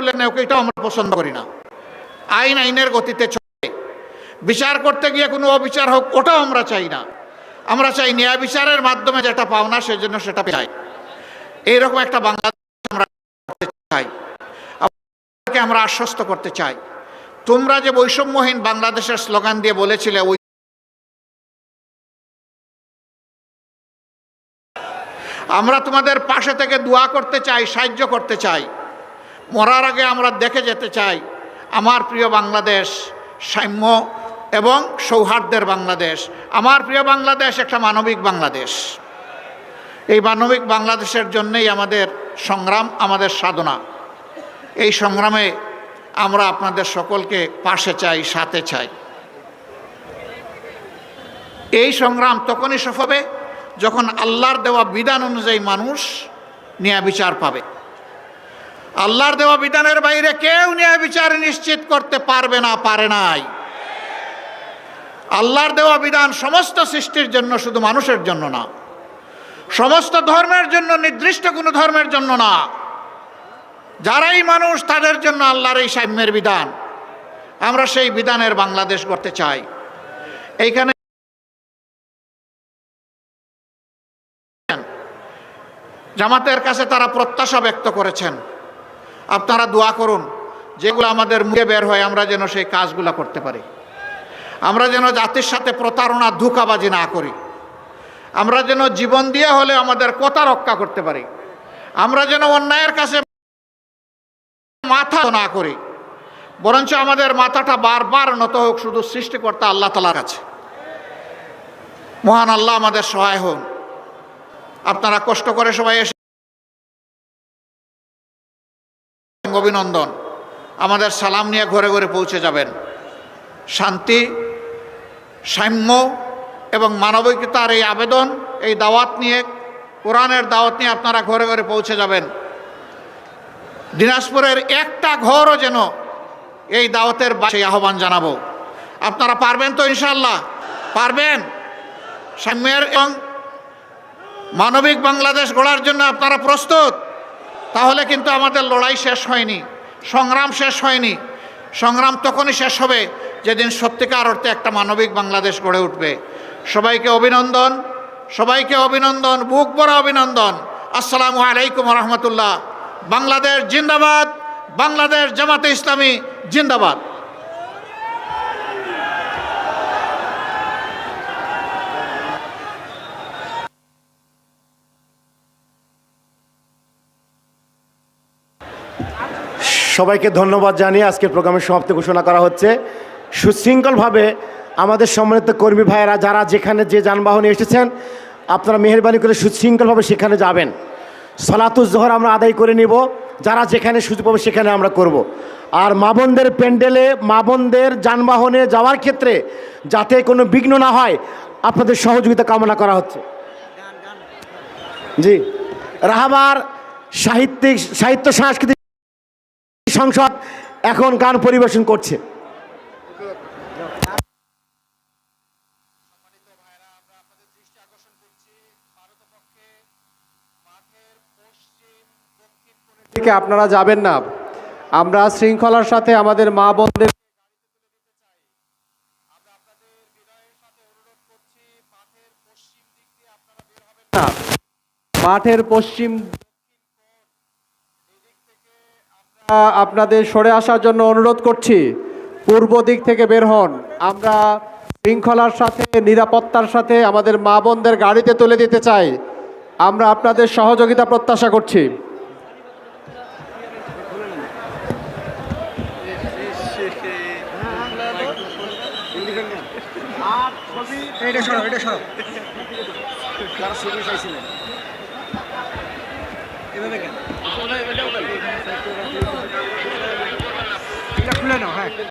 তুলে নেওক এটাও আমরা পছন্দ করি না। আইন আইনের গতিতে চলে। বিচার করতে গিয়ে কোনো অবিচার হোক, ওটাও আমরা চাই না। আমরা চাই ন্যায় বিচারের মাধ্যমে যেটা পাও পাওনা সেজন্য সেটা চাই এইরকম একটা বাংলাদেশ আমরা চাই। আমরা আশ্বস্ত করতে চাই। তোমরা যে বৈষম্যহীন বাংলাদেশের স্লোগান দিয়ে বলেছিলে, ওই আমরা তোমাদের পাশে থেকে দোয়া করতে চাই, সাহায্য করতে চাই। মরার আগে আমরা দেখে যেতে চাই আমার প্রিয় বাংলাদেশ সাম্য এবং সৌহার্দ্যের বাংলাদেশ। আমার প্রিয় বাংলাদেশ একটা মানবিক বাংলাদেশ। এই মানবিক বাংলাদেশের জন্যই আমাদের সংগ্রাম, আমাদের সাধনা। এই সংগ্রামে আমরা আপনাদের সকলকে পাশে চাই, সাথে চাই। এই সংগ্রাম তখনই সফল হবে যখন আল্লাহর দেওয়া বিধান অনুযায়ী মানুষ ন্যায় বিচার পাবে। আল্লাহর দেওয়া বিধানের বাইরে কেউ ন্যায় বিচার নিশ্চিত করতে পারবে না, পারে নাই। আল্লাহর দেওয়া বিধান সমস্ত সৃষ্টির জন্য শুধু মানুষের জন্য না। সমস্ত ধর্মের জন্য নির্দিষ্ট কোনো ধর্মের জন্য না। যারাই মানুষ, তাদের জন্য আল্লাহর এই সাম্যের বিধান। আমরা সেই বিধানের বাংলাদেশ করতে চাই। এইখানে জামাতের কাছে তারা প্রত্যাশা ব্যক্ত করেছেন। আপনারা দোয়া করুন, যেগুলো আমাদের মুখে বের হয়, আমরা যেন সেই কাজগুলো করতে পারি। আমরা যেন জাতির সাথে প্রতারণা, ধোকাবাজি না করি। আমরা যেন জীবন দিয়ে হলে আমাদের কথা রক্ষা করতে পারি। আমরা যেন অন্যায়ের কাছে মাথা না করি। বরঞ্চ আমাদের মাথাটা বারবার নত হোক শুধু সৃষ্টিকর্তা আল্লাহ তালার কাছে। মহান আল্লাহ আমাদের সহায় হন আপনারা কষ্ট করে সবাই এসে অভিনন্দন। আমাদের সালাম নিয়ে ঘরে ঘরে পৌঁছে যাবেন। শান্তি, সাম্য এবং মানবিকতার এই আবেদন, এই দাওয়াত নিয়ে, কোরআনের দাওয়াত নিয়ে আপনারা ঘরে ঘরে পৌঁছে যাবেন। দিনাজপুরের একটা ঘরও যেন এই দাওয়াতের সেই আহ্বান জানাব। আপনারা পারবেন তো ইনশাল্লাহ পারবেন? সাম্যের এবং মানবিক বাংলাদেশ গড়ার জন্য আপনারা প্রস্তুত? তাহলে কিন্তু আমাদের লড়াই শেষ হয়নি, সংগ্রাম শেষ হয়নি। সংগ্রাম তখনই শেষ হবে যেদিন সত্যিকার অর্থে একটা মানবিক বাংলাদেশ গড়ে উঠবে। সবাইকে অভিনন্দন সবাইকে অভিনন্দন, বুক বড় অভিনন্দন। আসসালামু আলাইকুম রহমতুল্লাহ। বাংলাদেশ জিন্দাবাদ, বাংলাদেশ জামাতে ইসলামী জিন্দাবাদ। সবাইকে ধন্যবাদ জানিয়ে আজকের প্রোগ্রামের সমাপ্তি ঘোষণা করা হচ্ছে। সুশৃঙ্খলভাবে আমাদের সম্মানিত কর্মী ভাইয়েরা, যারা যেখানে যে যানবাহনে এসেছেন, আপনারা মেহরবানি করে সুশৃঙ্খলভাবে সেখানে যাবেন। সলাতুজ্জোহর আমরা আদায় করে নিব। যারা যেখানে সুযোগ পাবে সেখানে আমরা করব। আর মা বোনদের প্যান্ডেলে মা বোনদের যানবাহনে যাওয়ার ক্ষেত্রে যাতে কোনো বিঘ্ন না হয়, আপনাদের সহযোগিতা কামনা করা হচ্ছে। জি। রাহাবার সাহিত্যিক, সাহিত্য, সাংস্কৃতিক সংসদ এখন গান পরিবেশন করছে। থেকে আপনারা যাবেন না। আমরা শৃঙ্খলার সাথে আমাদের মা বোনদের মাঠের পশ্চিম আমরা আপনাদের সরে আসার জন্য অনুরোধ করছি, পূর্ব দিক থেকে বের হন। আমরা শৃঙ্খলার সাথে, নিরাপত্তার সাথে আমাদের মা বোনদের গাড়িতে তুলে দিতে চাই। আমরা আপনাদের সহযোগিতা প্রত্যাশা করছি। এটা এটা এটা খুলে নাও হ্যাঁ।